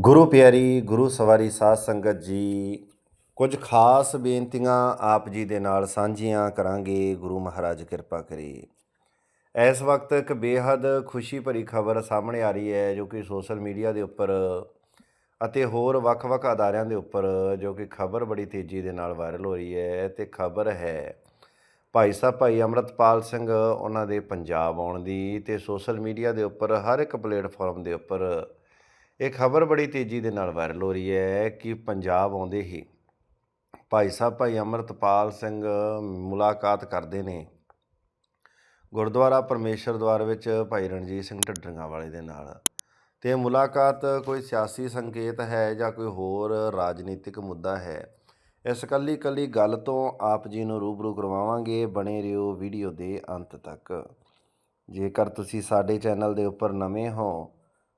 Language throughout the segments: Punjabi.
ਗੁਰੂ ਪਿਆਰੀ, ਗੁਰੂ ਸਵਾਰੀ ਸਾਧ ਸੰਗਤ ਜੀ, ਕੁਝ ਖਾਸ ਬੇਨਤੀਆਂ ਆਪ ਜੀ ਦੇ ਨਾਲ ਸਾਂਝੀਆਂ ਕਰਾਂਗੇ। ਗੁਰੂ ਮਹਾਰਾਜ ਕਿਰਪਾ ਕਰੇ। ਇਸ ਵਕਤ ਇੱਕ ਬੇਹੱਦ ਖੁਸ਼ੀ ਭਰੀ ਖਬਰ ਸਾਹਮਣੇ ਆ ਰਹੀ ਹੈ, ਜੋ ਕਿ ਸੋਸ਼ਲ ਮੀਡੀਆ ਦੇ ਉੱਪਰ ਅਤੇ ਹੋਰ ਵੱਖ-ਵੱਖ ਅਦਾਰਿਆਂ ਦੇ ਉੱਪਰ, ਜੋ ਕਿ ਖਬਰ ਬੜੀ ਤੇਜ਼ੀ ਦੇ ਨਾਲ ਵਾਇਰਲ ਹੋ ਰਹੀ ਹੈ। ਤੇ ਖਬਰ ਹੈ, ਭਾਈ ਸਾਹਿਬ, ਭਾਈ ਅਮਰਤਪਾਲ ਸਿੰਘ, ਉਹਨਾਂ ਦੇ ਪੰਜਾਬ ਆਉਣ ਦੀ। ਤੇ ਸੋਸ਼ਲ ਮੀਡੀਆ ਦੇ ਉੱਪਰ, ਹਰ ਇੱਕ ਪਲੇਟਫਾਰਮ ਦੇ ਉੱਪਰ ਇਹ ਖਬਰ ਬੜੀ ਤੇਜ਼ੀ ਦੇ ਨਾਲ ਵਾਇਰਲ ਹੋ ਰਹੀ ਹੈ ਕਿ ਪੰਜਾਬ ਆਉਂਦੇ ਹੀ ਭਾਈ ਸਾਹਿਬ, ਭਾਈ ਅਮਰਤਪਾਲ ਸਿੰਘ ਮੁਲਾਕਾਤ ਕਰਦੇ ਨੇ। ਗੁਰਦੁਆਰਾ ਪਰਮੇਸ਼ਰ ਦਵਾਰ ਵਿੱਚ ਭਾਈ ਰਣਜੀਤ ਸਿੰਘ ਢੱਡਰੀਆਂ ਵਾਲੇ ਦੇ ਨਾਲ। ਤੇ ਮੁਲਾਕਾਤ ਕੋਈ ਸਿਆਸੀ ਸੰਕੇਤ ਹੈ ਜਾਂ ਕੋਈ ਹੋਰ ਰਾਜਨੀਤਿਕ ਮੁੱਦਾ ਹੈ? ਇਸ ਕੱਲੀ ਕੱਲੀ ਗੱਲ ਤੋਂ ਆਪ ਜੀ ਨੂੰ ਰੂਬਰੂ ਕਰਵਾਵਾਂਗੇ ਬਣੇ ਰਹੋ ਵੀਡੀਓ ਦੇ ਅੰਤ ਤੱਕ। ਜੇਕਰ ਤੁਸੀਂ ਸਾਡੇ ਚੈਨਲ ਦੇ ਉੱਪਰ ਨਵੇਂ ਹੋ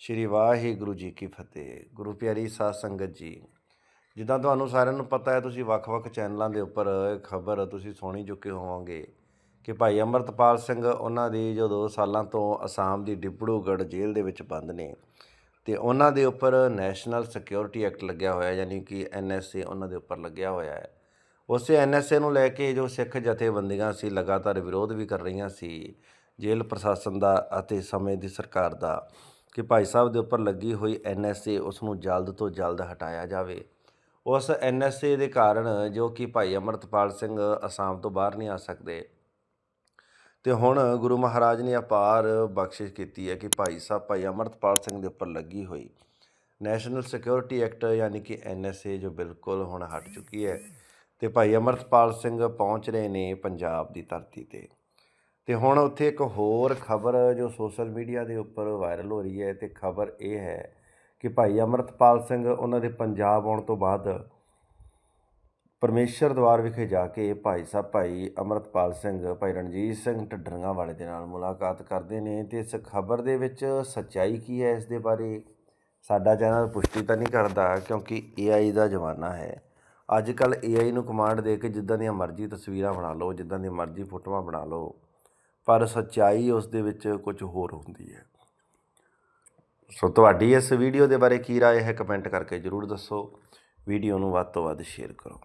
ਸ਼੍ਰੀ ਵਾਹਿਗੁਰੂ ਜੀ ਕੀ ਫਤਿਹ। ਗੁਰੂ ਪਿਆਰੀ ਸਾਧ ਸੰਗਤ ਜੀ, ਜਿੱਦਾਂ ਤੁਹਾਨੂੰ ਸਾਰਿਆਂ ਨੂੰ ਪਤਾ ਹੈ, ਤੁਸੀਂ ਵੱਖ-ਵੱਖ ਚੈਨਲਾਂ ਦੇ ਉੱਪਰ ਖਬਰ ਤੁਸੀਂ ਸੁਣੀ ਚੁੱਕੇ ਹੋਵੋਗੇ ਕਿ ਭਾਈ ਅਮਰਤਪਾਲ ਸਿੰਘ ਉਹਨਾਂ ਦੀ ਜੋ ਦੋ ਸਾਲਾਂ ਤੋਂ ਅਸਾਮ ਦੀ ਡਿਬੜੂਗੜ੍ਹ ਜੇਲ੍ਹ ਦੇ ਵਿੱਚ ਬੰਦ ਨੇ ਤੇ ਉਹਨਾਂ ਦੇ ਉੱਪਰ ਨੈਸ਼ਨਲ ਸਿਕਿਉਰਿਟੀ ਐਕਟ ਲੱਗਿਆ ਹੋਇਆ, ਯਾਨੀ ਕਿ ਐਨਐਸਏ ਉਹਨਾਂ ਦੇ ਉੱਪਰ ਲੱਗਿਆ ਹੋਇਆ ਹੈ। ਉਸੇ ਐਨਐਸਏ ਨੂੰ ਲੈ ਕੇ ਜੋ ਸਿੱਖ ਜਥੇਬੰਦੀਆਂ ਸੀ, ਲਗਾਤਾਰ ਵਿਰੋਧ ਵੀ ਕਰ ਰਹੀਆਂ ਸੀ ਜੇਲ੍ਹ ਪ੍ਰਸ਼ਾਸਨ ਦਾ ਅਤੇ ਸਮੇਂ ਦੀ ਸਰਕਾਰ ਦਾ। ਕਿ ਭਾਈ ਸਾਹਿਬ ਦੇ ਉੱਪਰ ਲੱਗੀ ਹੋਈ ਐਨਐਸਏ ਉਸ ਨੂੰ ਜਲਦ ਤੋਂ ਜਲਦ ਹਟਾਇਆ ਜਾਵੇ। ਉਸ ਐਨਐਸਏ ਦੇ ਕਾਰਨ ਜੋ ਕਿ ਭਾਈ ਅਮਰਤਪਾਲ ਸਿੰਘ ਅਸਾਮ ਤੋਂ ਬਾਹਰ ਨਹੀਂ ਆ ਸਕਦੇ। ਤੇ ਹੁਣ ਗੁਰੂ ਮਹਾਰਾਜ ਨੇ ਅਪਾਰ ਬਖਸ਼ਿਸ਼ ਕੀਤੀ ਹੈ ਕਿ ਭਾਈ ਸਾਹਿਬ, ਭਾਈ ਅਮਰਤਪਾਲ ਸਿੰਘ ਦੇ ਉੱਪਰ ਲੱਗੀ ਹੋਈ ਨੈਸ਼ਨਲ ਸਿਕਿਉਰਿਟੀ ਐਕਟ ਯਾਨੀ ਕਿ ਐਨਐਸਏ ਜੋ ਬਿਲਕੁਲ ਹੁਣ ਹਟ ਚੁੱਕੀ ਹੈ ਤੇ ਭਾਈ ਅਮਰਤਪਾਲ ਸਿੰਘ ਪਹੁੰਚ ਰਹੇ ਨੇ ਪੰਜਾਬ ਦੀ ਧਰਤੀ ਤੇ। ਤੇ ਹੁਣ ਉੱਥੇ ਇੱਕ ਹੋਰ ਖਬਰ ਜੋ ਸੋਸ਼ਲ ਮੀਡੀਆ ਦੇ ਉੱਪਰ ਵਾਇਰਲ ਹੋ ਰਹੀ ਹੈ ਤੇ ਖਬਰ ਇਹ ਹੈ ਕਿ ਭਾਈ ਅਮਰਤਪਾਲ ਸਿੰਘ ਉਹਨਾਂ ਦੇ ਪੰਜਾਬ ਆਉਣ ਤੋਂ ਬਾਅਦ ਪਰਮੇਸ਼ਰ ਦਵਾਰ ਵਿਖੇ ਜਾ ਕੇ ਭਾਈ ਸਾਹਿਬ, ਭਾਈ ਅਮਰਤਪਾਲ ਸਿੰਘ, ਭਾਈ ਰਣਜੀਤ ਸਿੰਘ ਢੱਡਰੀਆਂ ਵਾਲੇ ਦੇ ਨਾਲ ਮੁਲਾਕਾਤ ਕਰਦੇ ਨੇ ਤੇ ਇਸ ਖਬਰ ਦੇ ਵਿੱਚ ਸੱਚਾਈ ਕੀ ਹੈ ਇਸ ਦੇ ਬਾਰੇ ਸਾਡਾ ਚੈਨਲ ਪੁਸ਼ਟੀ ਤਾਂ ਨਹੀਂ ਕਰਦਾ ਕਿਉਂਕਿ AI ਦਾ ਜ਼ਮਾਨਾ ਹੈ। ਅੱਜ ਕੱਲ AI ਨੂੰ ਕਮਾਂਡ ਦੇ ਕੇ ਜਿੱਦਾਂ ਦੀਆਂ ਮਰਜ਼ੀ ਤਸਵੀਰਾਂ ਬਣਾ ਲਓ, ਜਿੱਦਾਂ ਦੀਆਂ ਮਰਜ਼ੀ ਫੋਟੋਆਂ ਬਣਾ ਲਓ। ਪਰ ਸੱਚਾਈ ਉਸ ਦੇ ਵਿੱਚ ਕੁਝ ਹੋਰ ਹੁੰਦੀ ਹੈ ਸੋ ਤੁਹਾਡੀ ਇਸ ਵੀਡੀਓ ਦੇ ਬਾਰੇ ਕੀ رائے ਹੈ ਕਮੈਂਟ ਕਰਕੇ ਜਰੂਰ ਦੱਸੋ ਵੀਡੀਓ ਨੂੰ ਵੱਧ ਤੋਂ ਵੱਧ ਸ਼ੇਅਰ ਕਰੋ